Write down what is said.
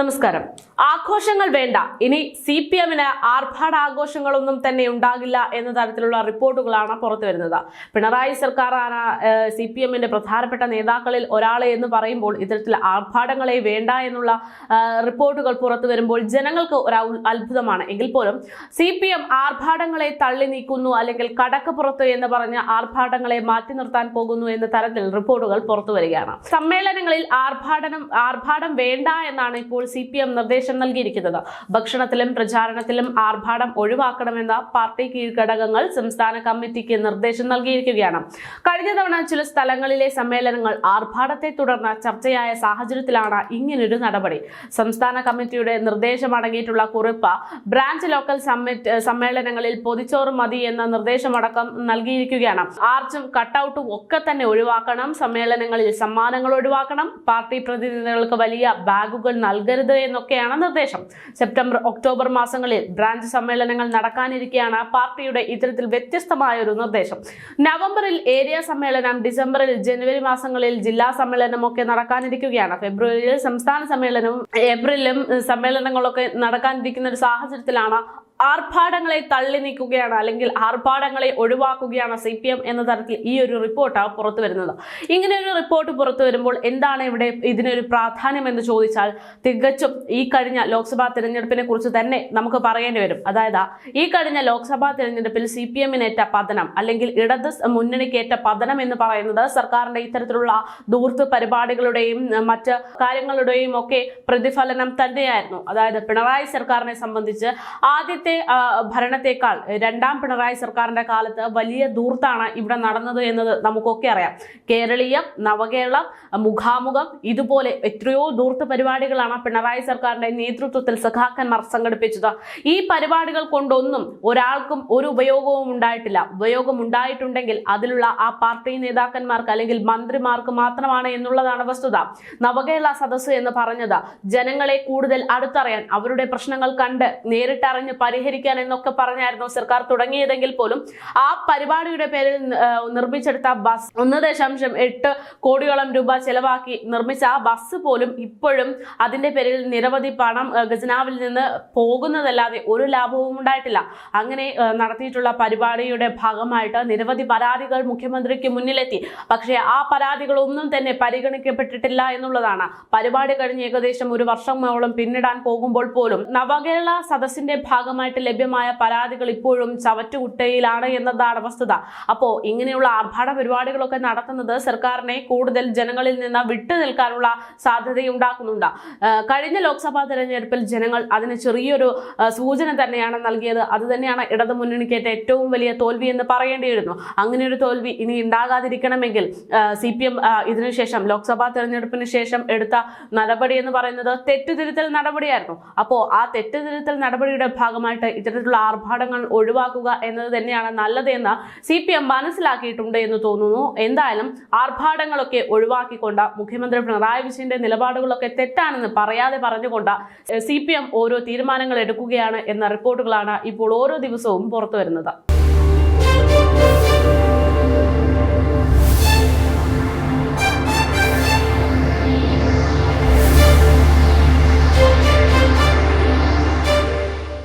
നമസ്കാരം. ആഘോഷങ്ങൾ വേണ്ട. ഇനി സി പി എമ്മിന് ആർഭാട ആഘോഷങ്ങളൊന്നും തന്നെ ഉണ്ടാകില്ല എന്ന തരത്തിലുള്ള റിപ്പോർട്ടുകളാണ് പുറത്തു വരുന്നത്. പിണറായി സർക്കാരാണ് സി പി എമ്മിന്റെ പ്രധാനപ്പെട്ട നേതാക്കളിൽ ഒരാളെ എന്ന് പറയുമ്പോൾ ഇത്തരത്തിൽ ആർഭാടങ്ങളെ വേണ്ട എന്നുള്ള റിപ്പോർട്ടുകൾ പുറത്തു വരുമ്പോൾ ജനങ്ങൾക്ക് ഒരു അത്ഭുതമാണ്. എങ്കിൽ പോലും സി പി എം ആർഭാടങ്ങളെ തള്ളി നീക്കുന്നു അല്ലെങ്കിൽ കടക്കപ്പുറത്ത് എന്ന് പറഞ്ഞ് ആർഭാടങ്ങളെ മാറ്റി നിർത്താൻ പോകുന്നു എന്ന തരത്തിൽ റിപ്പോർട്ടുകൾ പുറത്തു വരികയാണ്. സമ്മേളനങ്ങളിൽ ആർഭാടനം ആർഭാടം വേണ്ട എന്നാണ് ഇപ്പോൾ സി പി എം നിർദ്ദേശം നൽകിയിരിക്കുന്നത്. ഭക്ഷണത്തിലും പ്രചാരണത്തിലും ആർഭാടം ഒഴിവാക്കണമെന്ന പാർട്ടി കീഴ്ഘടകങ്ങൾ സംസ്ഥാന കമ്മിറ്റിക്ക് നിർദ്ദേശം നൽകിയിരിക്കുകയാണ്. കഴിഞ്ഞ തവണ ചില സ്ഥലങ്ങളിലെ സമ്മേളനങ്ങൾ ആർഭാടത്തെ തുടർന്ന് ചർച്ചയായ സാഹചര്യത്തിലാണ് ഇങ്ങനൊരു നടപടി. സംസ്ഥാന കമ്മിറ്റിയുടെ നിർദ്ദേശം അടങ്ങിയിട്ടുള്ള കുറിപ്പ് ബ്രാഞ്ച് ലോക്കൽ സമ്മേളനങ്ങളിൽ പൊതിച്ചോറ് മതി എന്ന നിർദ്ദേശമടക്കം നൽകിയിരിക്കുകയാണ്. ആർച്ചും കട്ടൌട്ടും ഒക്കെ തന്നെ ഒഴിവാക്കണം. സമ്മേളനങ്ങളിൽ സമ്മാനങ്ങൾ ഒഴിവാക്കണം. പാർട്ടി പ്രതിനിധികൾക്ക് വലിയ ബാഗുകൾ നൽകരുത് എന്നൊക്കെയാണ് നിർദ്ദേശം. സെപ്റ്റംബർ ഒക്ടോബർ മാസങ്ങളിൽ ബ്രാഞ്ച് സമ്മേളനങ്ങൾ നടക്കാനിരിക്കെയാണ് പാർട്ടിയുടെ ഇത്തരത്തിൽ വ്യത്യസ്തമായ ഒരു നിർദ്ദേശം. നവംബറിൽ ഏരിയ സമ്മേളനം ഡിസംബറിൽ ജനുവരി മാസങ്ങളിൽ ജില്ലാ സമ്മേളനം ഒക്കെ നടക്കാനിരിക്കുകയാണ്. ഫെബ്രുവരിയിൽ സംസ്ഥാന സമ്മേളനവും ഏപ്രിലും സമ്മേളനങ്ങളൊക്കെ നടക്കാനിരിക്കുന്ന ഒരു സാഹചര്യത്തിലാണ് ആർഭാടങ്ങളെ തള്ളി നീക്കുകയാണ് അല്ലെങ്കിൽ ആർഭാടങ്ങളെ ഒഴിവാക്കുകയാണ് സി പി എം എന്ന തരത്തിൽ ഈ ഒരു റിപ്പോർട്ടാണ് പുറത്തു വരുന്നത്. ഇങ്ങനെ ഒരു റിപ്പോർട്ട് പുറത്തു വരുമ്പോൾ എന്താണ് ഇവിടെ ഇതിനൊരു പ്രാധാന്യം എന്ന് ചോദിച്ചാൽ തികച്ചും ഈ കഴിഞ്ഞ ലോക്സഭാ തിരഞ്ഞെടുപ്പിനെ കുറിച്ച് തന്നെ നമുക്ക് പറയേണ്ടി വരും. അതായത് ഈ കഴിഞ്ഞ ലോക്സഭാ തിരഞ്ഞെടുപ്പിൽ സി പി എമ്മിനേറ്റ പതനം അല്ലെങ്കിൽ ഇടത് മുന്നണിക്കേറ്റ പതനം എന്ന് പറയുന്നത് സർക്കാരിന്റെ ഇത്തരത്തിലുള്ള ദൂർത്ത് പരിപാടികളുടെയും മറ്റ് കാര്യങ്ങളുടെയും ഒക്കെ പ്രതിഫലനം തന്നെയായിരുന്നു. അതായത് പിണറായി സർക്കാരിനെ സംബന്ധിച്ച് ആദ്യത്തെ ആ, ഭരണത്തെക്കാൾ രണ്ടാം പിണറായി സർക്കാരിന്റെ കാലത്ത് വലിയ ദൂർത്താണ് ഇവിടെ നടന്നത് എന്നത് നമുക്കൊക്കെ അറിയാം. കേരളീയം നവകേരളം മുഖാമുഖം ഇതുപോലെ എത്രയോ ദൂർത്ത് പരിപാടികളാണ് പിണറായി സർക്കാരിന്റെ നേതൃത്വത്തിൽ സഖാക്കന്മാർ സംഘടിപ്പിച്ചത്. ഈ പരിപാടികൾ കൊണ്ടൊന്നും ഒരാൾക്കും ഒരു ഉപയോഗവും ഉണ്ടായിട്ടില്ല. ഉപയോഗം ഉണ്ടായിട്ടുണ്ടെങ്കിൽ അതിലുള്ള ആ പാർട്ടി നേതാക്കന്മാർക്ക് അല്ലെങ്കിൽ മന്ത്രിമാർക്ക് മാത്രമാണ് എന്നുള്ളതാണ് വസ്തുത. നവകേരള സദസ്സ് എന്ന് പറഞ്ഞത് ജനങ്ങളെ കൂടുതൽ അടുത്തറിയാൻ അവരുടെ പ്രശ്നങ്ങൾ കണ്ട് നേരിട്ടറിഞ്ഞ് പരിഹരിക്കാൻ എന്നൊക്കെ പറഞ്ഞായിരുന്നു സർക്കാർ തുടങ്ങിയതെങ്കിൽ പോലും ആ പരിപാടിയുടെ പേരിൽ നിർമ്മിച്ചെടുത്ത ബസ് ഒന്ന് ദശാംശം എട്ട് കോടിയോളം രൂപ ചെലവാക്കി നിർമ്മിച്ച ആ ബസ് പോലും ഇപ്പോഴും അതിന്റെ പേരിൽ നിരവധി പണം ഖജനാവിൽ നിന്ന് പോകുന്നതല്ലാതെ ഒരു ലാഭവും ഉണ്ടായിട്ടില്ല. അങ്ങനെ നടത്തിയിട്ടുള്ള പരിപാടിയുടെ ഭാഗമായിട്ട് നിരവധി പരാതികൾ മുഖ്യമന്ത്രിക്ക് മുന്നിലെത്തി. പക്ഷേ ആ പരാതികളൊന്നും തന്നെ പരിഗണിക്കപ്പെട്ടിട്ടില്ല എന്നുള്ളതാണ്. പരിപാടി കഴിഞ്ഞ് ഏകദേശം ഒരു വർഷമോളം പിന്നിടാൻ പോകുമ്പോൾ പോലും നവകേരള സദസ്സിന്റെ ഭാഗമായിട്ട് ലഭ്യമായ പരാതികൾ ഇപ്പോഴും ചവറ്റുകുട്ടയിലാണ് എന്നതാണ് വസ്തുത. അപ്പോ ഇങ്ങനെയുള്ള ആർഭാട പരിപാടികളൊക്കെ നടത്തുന്നത് സർക്കാരിനെ കൂടുതൽ ജനങ്ങളിൽ നിന്ന് വിട്ടുനിൽക്കാനുള്ള സാധ്യതയുണ്ടാക്കുന്നുണ്ട്. കഴിഞ്ഞ ലോക്സഭാ തെരഞ്ഞെടുപ്പിൽ ജനങ്ങൾ അതിന് ചെറിയൊരു സൂചന തന്നെയാണ് നൽകിയത്. അത് തന്നെയാണ് ഇടതു മുന്നണിക്കേറ്റ ഏറ്റവും വലിയ തോൽവി എന്ന് പറയേണ്ടിയിരുന്നു. അങ്ങനെ ഒരു തോൽവി ഇനി ഉണ്ടാകാതിരിക്കണമെങ്കിൽ സി പി എം ഇതിനുശേഷം ലോക്സഭാ തെരഞ്ഞെടുപ്പിന് ശേഷം എടുത്ത നടപടി എന്ന് പറയുന്നത് തെറ്റുതിരുത്തൽ നടപടിയായിരുന്നു. അപ്പോൾ ആ തെറ്റുതിരുത്തൽ നടപടിയുടെ ഭാഗമായിട്ട് ഇത്തരത്തിലുള്ള ആർഭാടങ്ങൾ ഒഴിവാക്കുക എന്നത് തന്നെയാണ് നല്ലത് എന്ന് സി പി എം മനസ്സിലാക്കിയിട്ടുണ്ട് എന്ന് തോന്നുന്നു. എന്തായാലും ആർഭാടങ്ങളൊക്കെ ഒഴിവാക്കിക്കൊണ്ട് മുഖ്യമന്ത്രി പിണറായി വിജയന്റെ നിലപാടുകളൊക്കെ തെറ്റാണെന്ന് പറയാതെ പറഞ്ഞുകൊണ്ട് സി പി എം ഓരോ തീരുമാനങ്ങൾ എടുക്കുകയാണ് എന്ന റിപ്പോർട്ടുകളാണ് ഇപ്പോൾ ഓരോ ദിവസവും പുറത്തു വരുന്നത്